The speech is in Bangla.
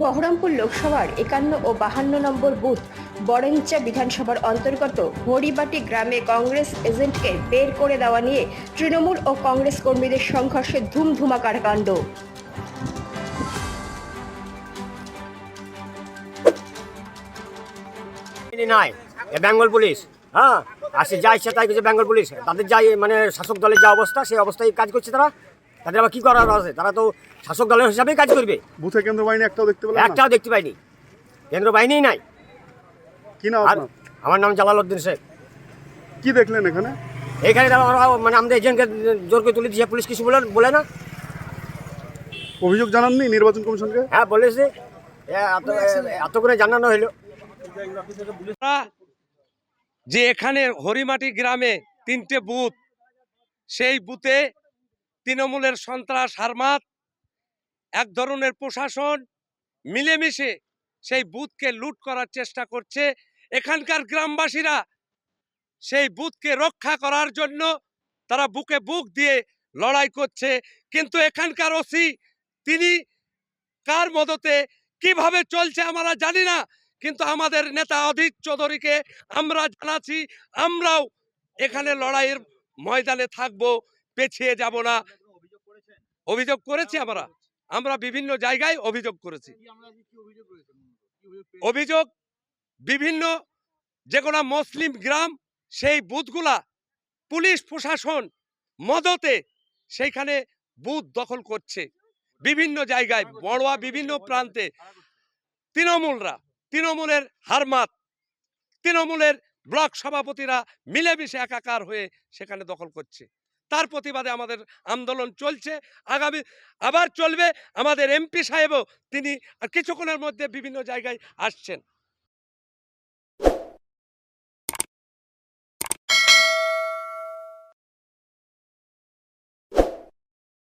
বহরমপুর লোকসভার একান্ন ও বাহান্ন নম্বর বুথ বড়ঞ্চা বিধানসভার অন্তর্গত হরিবাটি গ্রামে কংগ্রেস এজেন্টকে বের করে দেওয়া নিয়ে তৃণমূল ও কংগ্রেস কর্মীদের সংঘর্ষে ধুমধুমাকার কাণ্ড বেঙ্গল পুলিশ। হ্যাঁ আর সে তাই কিছু বেঙ্গল পুলিশ। তাদের যাই মানে শাসক দলের যা অবস্থা, সেই অবস্থায় কাজ করছে তারা। তাদের আবার কি করার আছে? তারা তো শাসক দলের হিসাবেই কাজ করবে। বুথে কেন্দ্র বাহিনী একটাও দেখতে পেলাম না। একটাও দেখতে পাইনি। কেন্দ্র বাহিনীই নাই। কি নাম আর আপনার আমার নাম জালাল উদ্দিন শেখ। কি দেখলেন এখানে? এখানে তারা ওরা মানে আমাদের এজেন্টকে জোর করে তুলে দিয়েছে পুলিশ কিছু বলে বলে না। অভিযোগ জানাননি নির্বাচন কমিশনকে? হ্যাঁ বলেছে। এ এত এত করে জানানো হলো। আমরা যে এখানে হরিমাটি গ্রামে তিনটে বুথ সেই বুথে তৃণমূলের সন্ত্রাস, হারমাত, এক ধরনের প্রশাসন মিলেমিশে সেই বুথকে লুট করার চেষ্টা করছে। এখানকার গ্রামবাসীরা সেই বুথকে রক্ষা করার জন্য তারা বুকে বুক দিয়ে লড়াই করছে। কিন্তু এখানকার ওসি, তিনি কার মদতে কীভাবে চলছে আমরা জানি না, কিন্তু আমাদের নেতা অধীর চৌধুরীকে আমরা জানাচ্ছি, আমরাও এখানে লড়াইয়ের ময়দানে থাকব, পেছিয়ে যাব না। অভিযোগ করেছি আমরা। আমরা বিভিন্ন জায়গায় অভিযোগ করেছি। অভিযোগ বিভিন্ন যে কোনো মুসলিম গ্রাম সেই বুথগুলা পুলিশ প্রশাসন মদতে সেইখানে বুথ দখল করছে। বিভিন্ন জায়গায় বড়োয়া বিভিন্ন প্রান্তে তৃণমূলরা তৃণমূলের হারমাত তৃণমূলের ব্লক সভাপতিরা মিলেমিশে একাকার হয়ে সেখানে দখল করছে। তার প্রতিবাদে আমাদের আন্দোলন চলছে। আগামী, আবার চলবে। আমাদের এমপি সাহেবও তিনি কিছুক্ষণের মধ্যে বিভিন্ন জায়গায় আসছেন।